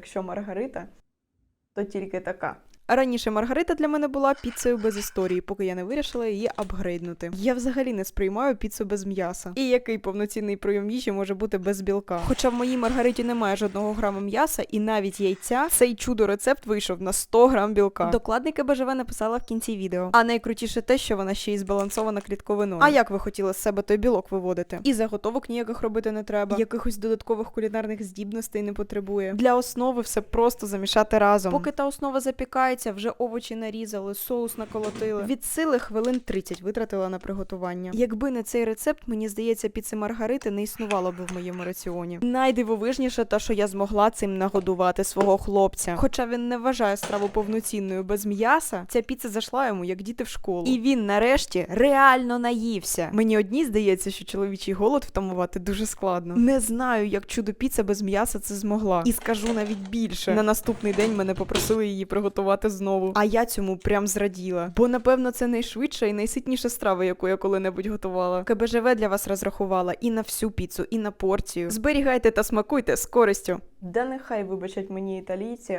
Якщо Маргарита, то тільки така. Раніше Маргарита для мене була піцею без історії, поки я не вирішила її апгрейднути. Я взагалі не сприймаю піцу без м'яса. І який повноцінний прийом їжі може бути без білка? Хоча в моїй Маргариті немає жодного грама м'яса і навіть яйця, цей чудо рецепт вийшов на 100 грам білка. Докладники БЖВ написала в кінці відео. А найкрутіше те, що вона ще й збалансована клітковиною. А як ви хотіли з себе той білок виводити? І заготовок ніяких робити не треба. Якихось додаткових кулінарних здібностей не потребує. Для основи все просто замішати разом. Поки та основа запікається, вже овочі нарізали, соус наколотили. Від сили хвилин 30 витратила на приготування. Якби не цей рецепт, мені здається, піци Маргарити не існувало б в моєму раціоні. Найдивовижніше те, що я змогла цим нагодувати свого хлопця. Хоча він не вважає страву повноцінною без м'яса, ця піца зайшла йому як діти в школу. І він нарешті реально наївся. Мені одній здається, що чоловічий голод втамувати дуже складно. Не знаю, як чудо піца без м'яса це змогла. І скажу навіть більше. На наступний день мене попросили її приготувати знову. А я цьому прям зраділа. Бо напевно це найшвидша і найситніша страва, яку я коли-небудь готувала. КБЖВ для вас розрахувала і на всю піцу, і на порцію. Зберігайте та смакуйте з користю. Да нехай вибачать мені італійці,